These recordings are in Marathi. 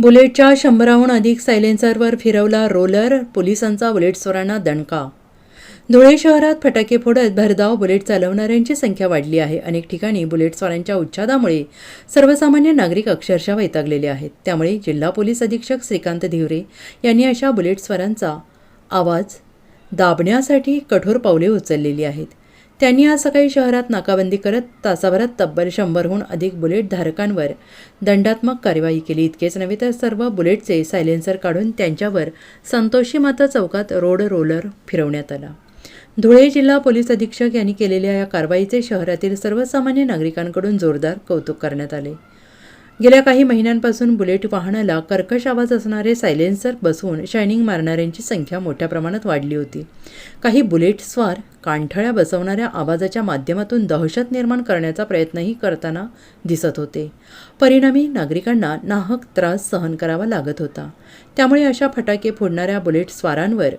बुलेटच्या शंभराहून अधिक सायलेन्सरवर फिरवला रोलर पोलिसांचा बुलेटस्वरांना दणका. धुळे शहरात फटाके फोडत भरधाव बुलेट चालवणाऱ्यांची संख्या वाढली आहे. अनेक ठिकाणी बुलेटस्वारांच्या उच्छादामुळे सर्वसामान्य नागरिक अक्षरशः वैतागलेले आहेत. त्यामुळे जिल्हा पोलीस अधीक्षक श्रीकांत धिवरे यांनी अशा बुलेटस्वारांचा आवाज दाबण्यासाठी कठोर पावले उचललेली आहेत. त्यांनी आज सकाळी शहरात नाकाबंदी करत तासाभरात तब्बल शंभरहून अधिक बुलेट धारकांवर दंडात्मक कारवाई केली. इतकेच नव्हे तर सर्व बुलेटचे सायलेन्सर काढून त्यांच्यावर संतोषी माता चौकात रोड रोलर फिरवण्यात आला. धुळे जिल्हा पोलीस अधीक्षक यांनी केलेल्या या कारवाईचे शहरातील सर्वसामान्य नागरिकांकडून जोरदार कौतुक करण्यात आले. गेल्या काही महिन्यांपासून बुलेट वाहनाला कर्कश आवाज असणारे सायलेन्सर बसवून शायनिंग मारणाऱ्यांची संख्या मोठ्या प्रमाणात वाढली होती. काही बुलेट स्वार कानठळ्या बसवणाऱ्या आवाजाच्या माध्यमातून दहशत निर्माण करण्याचा प्रयत्नही करताना दिसत होते. परिणामी नागरिकांना नाहक त्रास सहन करावा लागत होता. त्यामुळे अशा फटाके फोडणाऱ्या बुलेट स्वारांवर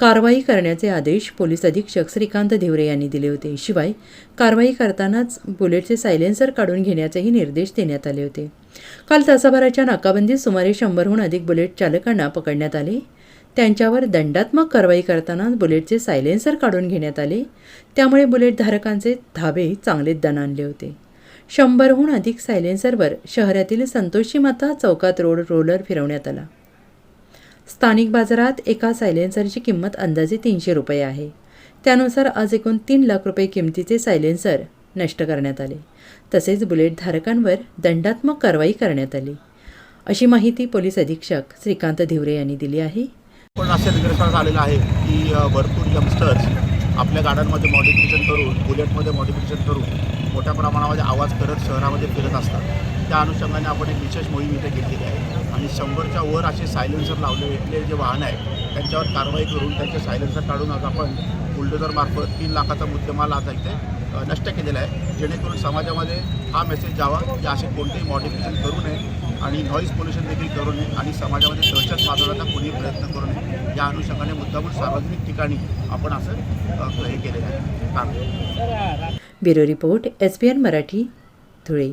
कारवाई करण्याचे आदेश पोलीस अधीक्षक श्रीकांत धिवरे यांनी दिले होते. शिवाय कारवाई करतानाच बुलेटचे सायलेन्सर काढून घेण्याचेही निर्देश देण्यात आले होते. काल तासाभराच्या नाकाबंदीत सुमारे शंभरहून अधिक बुलेट चालकांना पकडण्यात आले. त्यांच्यावर दंडात्मक कारवाई करताना बुलेटचे सायलेन्सर काढून घेण्यात आले. त्यामुळे बुलेटधारकांचे धाबे चांगलेच दणाणले होते. शंभरहून अधिक सायलेन्सरवर शहरातील संतोषी माता चौकात रोड रोलर फिरवण्यात आला. स्थानिक बाजारात एका सायलेन्सरची किंमत अंदाजे तीनशे रुपये आहे. त्यानुसार आज एकूण तीन लाख रुपये किमतीचे सायलेन्सर नष्ट करण्यात आले. तसेच बुलेटधारकांवर दंडात्मक कारवाई करण्यात आली. अशी माहिती पोलीस अधीक्षक श्रीकांत धिवरे यांनी दिली आहे. पण असे निदर्शनास आलेलं आहे की भरपूर यंगस्टर्स आपल्या गाड्यांमध्ये मॉडिफिकेशन करून बुलेटमध्ये मॉडिफिकेशन करून मोठ्या प्रमाणामध्ये आवाज करत शहरामध्ये फिरत असतात. त्या अनुषंगाने आपण एक विशेष मोहीम इथे घेतलेली आहे. आणि शंभरच्या वर असे सायलेन्सर लावलेले जे वाहन आहे त्यांच्यावर कारवाई करून त्यांचे सायलेन्सर काढून आज आपण बुलडोझरमार्फत तीन लाखाचा मुद्देमाल आज इथे नष्ट केलेला आहे. जेणेकरून समाजामध्ये हा मेसेज जावा की असे कोणतेही मॉडिफिकेशन करू नये आणि नॉईज पोल्युशन देखील करू नये आणि समाजामध्ये दहशत माजवण्याचा कोणीही प्रयत्न करू नये. या अनुषंगाने मुद्दामून सार्वजनिक ठिकाणी आपण असं हे केलेलं आहे. Bureau report S P N Marathi Dhule.